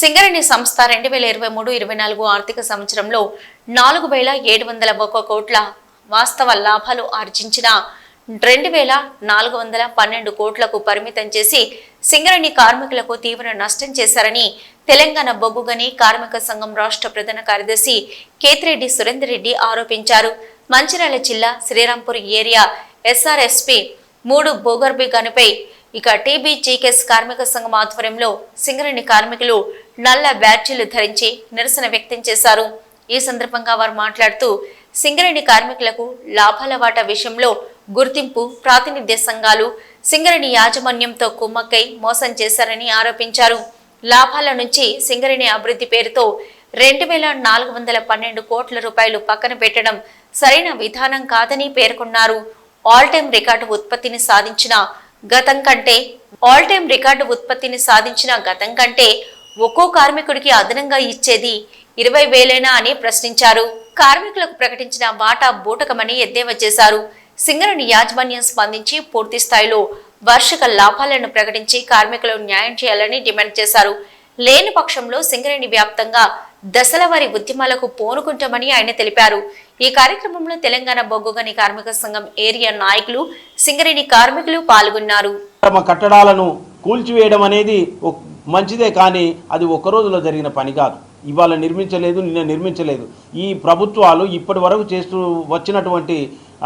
సింగరేణి సంస్థ రెండు వేల ఇరవై మూడు ఇరవై నాలుగు ఆర్థిక సంవత్సరంలో నాలుగు వేల ఏడు వందల ఒక కోట్ల వాస్తవ లాభాలు ఆర్జించిన రెండు వేల నాలుగు వందల పన్నెండు కోట్లకు పరిమితం చేసి సింగరేణి కార్మికులకు తీవ్ర నష్టం చేశారని తెలంగాణ బొగ్గుగని కార్మిక సంఘం రాష్ట్ర ప్రధాన కార్యదర్శి కేతిరెడ్డి సురేందర్ రెడ్డి ఆరోపించారు. మంచిర్యాల జిల్లా శ్రీరాంపూర్ ఏరియా ఎస్ఆర్ఎస్పి మూడు భూగర్భి గనిపై ఇక టీబీజీకేస్ కార్మిక సంఘం ఆధ్వర్యంలో సింగరేణి కార్మికులు నల్ల బ్యాడ్జీలు ధరించి నిరసన వ్యక్తం చేశారు. ఈ సందర్భంగా వారు మాట్లాడుతూ సింగరేణి కార్మికులకు లాభాల వాటా విషయంలో గుర్తింపు ప్రాతినిధ్య సంఘాలు సింగరేణి యాజమాన్యంతో కుమ్మక్కై మోసం చేశారని ఆరోపించారు. లాభాల నుంచి సింగరేణి అభివృద్ధి పేరుతో రెండు వేల నాలుగు వందల పన్నెండు కోట్ల రూపాయలు పక్కన పెట్టడం సరైన విధానం కాదని పేర్కొన్నారు. ఆల్ టైమ్ రికార్డు ఉత్పత్తిని సాధించిన గతం కంటే ఆల్ టైమ్ రికార్డు ఉత్పత్తిని సాధించిన గతం కంటే ఒక్కో కార్మికుడికి అదనంగా ఇచ్చేది ఇరవై వేలేనా అని ప్రశ్నించారు. కార్మికులకు ప్రకటించిన వాటా బూటకమని ఎద్దేవా చేశారు. సింగరేణి యాజమాన్యం స్పందించి పూర్తి స్థాయిలో వార్షిక లాభాలను ప్రకటించి కార్మికులకు న్యాయం చేయాలని డిమాండ్ చేశారు. లేని పక్షంలో సింగరేణి వ్యాప్తంగా దశల వారి ఉద్యమాలకు పూనుకుంటామని ఆయన తెలిపారు. ఈ కార్యక్రమంలో తెలంగాణ బొగ్గుగని కార్మిక సంఘం ఏరియా నాయకులు సింగరేణి కార్మికులు పాల్గొన్నారు. తమ కట్టడాలను కూల్చివేయడం అనేది మంచిదే కానీ అది ఒక రోజులో జరిగిన పని కాదు. ఇవాళ నిర్మించలేదు నిన్న నిర్మించలేదు. ఈ ప్రభుత్వాలు ఇప్పటి వరకు చేస్తూ వచ్చినటువంటి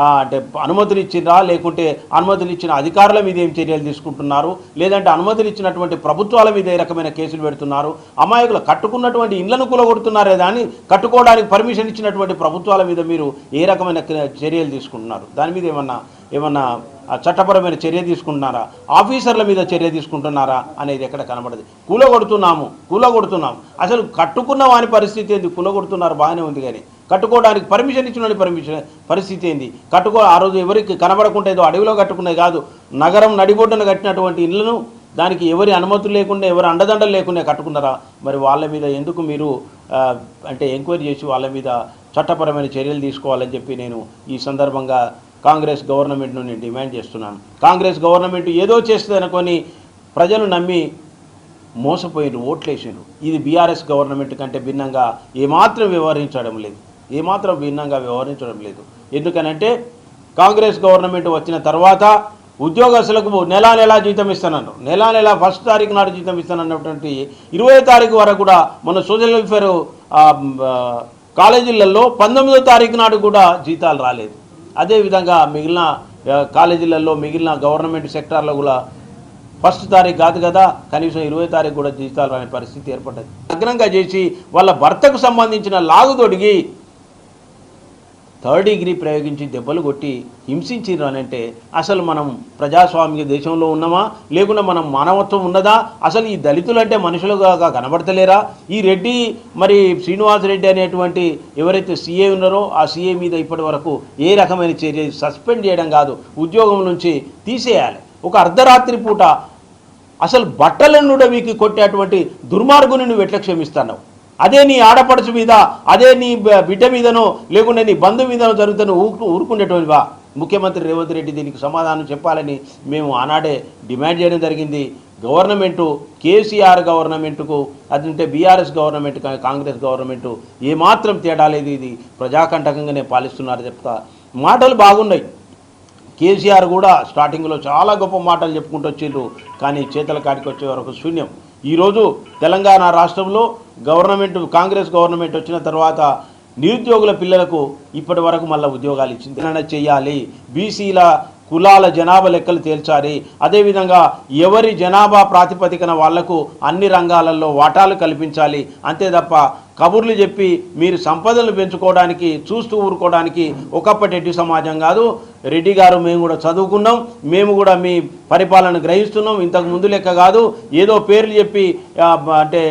అంటే అనుమతులు ఇచ్చిందా లేకుంటే అనుమతులు ఇచ్చిన అధికారుల మీద ఏం చర్యలు తీసుకుంటున్నారు? లేదంటే అనుమతులు ఇచ్చినటువంటి ప్రభుత్వాల మీద ఏ రకమైన కేసులు పెడుతున్నారు? అమాయకులు కట్టుకున్నటువంటి ఇళ్ళను కూలగొడుతున్నారే కానీ కట్టుకోవడానికి పర్మిషన్ ఇచ్చినటువంటి ప్రభుత్వాల మీద మీరు ఏ రకమైన చర్యలు తీసుకుంటున్నారు? దాని మీద ఏమన్నా ఏమన్నా చట్టపరమైన చర్య తీసుకుంటున్నారా? ఆఫీసర్ల మీద చర్య తీసుకుంటున్నారా అనేది ఎక్కడ కనబడదు. కూలగొడుతున్నాము కూలగొడుతున్నాము. అసలు కట్టుకున్న వాని పరిస్థితి ఏంది? కూలగొడుతున్నారు బాగానే ఉంది కానీ. కట్టుకోవడానికి పర్మిషన్ ఇచ్చిన పర్మిషన్ పరిస్థితి ఏంది? కట్టుకో ఆ రోజు ఎవరికి కనబడకుండా ఏదో అడవిలో కట్టుకునేది కాదు. నగరం నడిబొడ్డున కట్టినటువంటి ఇళ్ళను దానికి ఎవరి అనుమతులు లేకుండా ఎవరి అండదండలు లేకుండా కట్టుకున్నారా? మరి వాళ్ళ మీద ఎందుకు మీరు అంటే ఎంక్వైరీ చేసి వాళ్ళ మీద చట్టపరమైన చర్యలు తీసుకోవాలని చెప్పి నేను ఈ సందర్భంగా కాంగ్రెస్ గవర్నమెంట్ను నేను డిమాండ్ చేస్తున్నాను. కాంగ్రెస్ గవర్నమెంట్ ఏదో చేస్తుంది అనుకొని ప్రజలు నమ్మి మోసపోయిన ఓట్లేసారు ఇది బీఆర్ఎస్ గవర్నమెంట్ కంటే భిన్నంగా ఏమాత్రం వ్యవహరించడం లేదు. ఏమాత్రం భిన్నంగా వ్యవహరించడం లేదు. ఎందుకనంటే కాంగ్రెస్ గవర్నమెంట్ వచ్చిన తర్వాత ఉద్యోగస్తులకు నెల నెల జీతం ఇస్తానన్నారు. నెల నెల ఫస్ట్ తారీఖు నాడు జీతం ఇస్తానన్నటువంటి ఇరవై తారీఖు వరకు కూడా మన సోషల్ వెల్ఫేర్ కాలేజీలలో పంతొమ్మిదో తారీఖు నాడు కూడా జీతాలు రాలేదు. అదేవిధంగా మిగిలిన కాలేజీలలో మిగిలిన గవర్నమెంట్ సెక్టార్లో కూడా ఫస్ట్ తారీఖు కాదు కదా కనీసం ఇరవై తారీఖు కూడా జీతాలు అనే పరిస్థితి ఏర్పడ్డది. అగ్నంగా చేసి వాళ్ళ భర్తకు సంబంధించిన లాగు తొడిగి థర్డ్ డిగ్రీ ప్రయోగించి దెబ్బలు కొట్టి హింసించారు అని అంటే అసలు మనం ప్రజాస్వామిక దేశంలో ఉన్నామా? లేకుండా మనం మానవత్వం ఉన్నదా? అసలు ఈ దళితులు అంటే మనుషులుగా కనబడతలేరా? ఈ రెడ్డి మరి శ్రీనివాస్ రెడ్డి అనేటువంటి ఎవరైతే సీఏ ఉన్నారో ఆ సీఏ మీద ఇప్పటి వరకు ఏ రకమైన చర్య సస్పెండ్ చేయడం కాదు ఉద్యోగం నుంచి తీసేయాలి. ఒక అర్ధరాత్రి పూట అసలు బట్టలను వీకి కొట్టేటువంటి దుర్మార్గుని నువ్వు ఎట్లా క్షమిస్తున్నావు అదే నీ ఆడపడుచు మీద అదే నీ బిడ్డ మీదనో లేకుంటే నీ బంధు మీదనో జరుగుతున్న ఊరుకు ఊరుకునేటువంటివా ముఖ్యమంత్రి రేవంత్ రెడ్డి దీనికి సమాధానం చెప్పాలని మేము ఆనాడే డిమాండ్ చేయడం జరిగింది. గవర్నమెంటు కేసీఆర్ గవర్నమెంట్కు అది ఉంటే బీఆర్ఎస్ గవర్నమెంట్ కాంగ్రెస్ గవర్నమెంటు ఏమాత్రం తేడా లేదు ఇది. ప్రజాకంటకంగానే పాలిస్తున్నారు చెప్తా. మాటలు బాగున్నాయి. కేసీఆర్ కూడా స్టార్టింగ్లో చాలా గొప్ప మాటలు చెప్పుకుంటూ వచ్చిండ్రు. కానీ చేతల కాడికి వచ్చే వరకు శూన్యం. ఈరోజు తెలంగాణ రాష్ట్రంలో గవర్నమెంట్ కాంగ్రెస్ గవర్నమెంట్ వచ్చిన తర్వాత నిరుద్యోగుల పిల్లలకు ఇప్పటి వరకు మళ్ళీ ఉద్యోగాలు ఇచ్చింది. చేయాలి. బీసీల కులాల జనాభా లెక్కలు తేల్చాలి. అదేవిధంగా ఎవరి జనాభా ప్రాతిపదికన వాళ్ళకు అన్ని రంగాలలో వాటాలు కల్పించాలి. అంతే తప్ప కబుర్లు చెప్పి మీరు సంపదలు పెంచుకోవడానికి చూస్తూ ఊరుకోవడానికి ఒకప్పటి రెడ్డి సమాజం కాదు. రెడ్డి గారు మేము కూడా చదువుకున్నాం. మేము కూడా మీ పరిపాలన గ్రహిస్తున్నాం. ఇంతకు ముందు లెక్క కాదు. ఏదో పేర్లు చెప్పి అంటే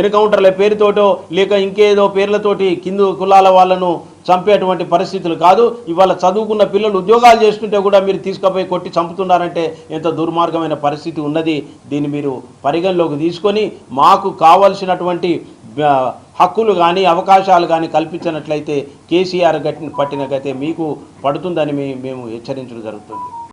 ఎన్కౌంటర్ల పేరుతోటో లేక ఇంకేదో పేర్లతోటి కింద కులాల వాళ్ళను చంపేటువంటి పరిస్థితులు కాదు. ఇవాళ చదువుకున్న పిల్లలు ఉద్యోగాలు చేసుకుంటే కూడా మీరు తీసుకుపోయి కొట్టి చంపుతున్నారంటే ఎంత దుర్మార్గమైన పరిస్థితి ఉన్నది. దీన్ని మీరు పరిగణలోకి తీసుకొని మాకు కావలసినటువంటి హక్కులు కానీ అవకాశాలు కానీ కల్పించినట్లయితే కేసీఆర్ గట్టిన పట్టిన గతే మీకు పడుతుందని మేము హెచ్చరించడం జరుగుతుంది.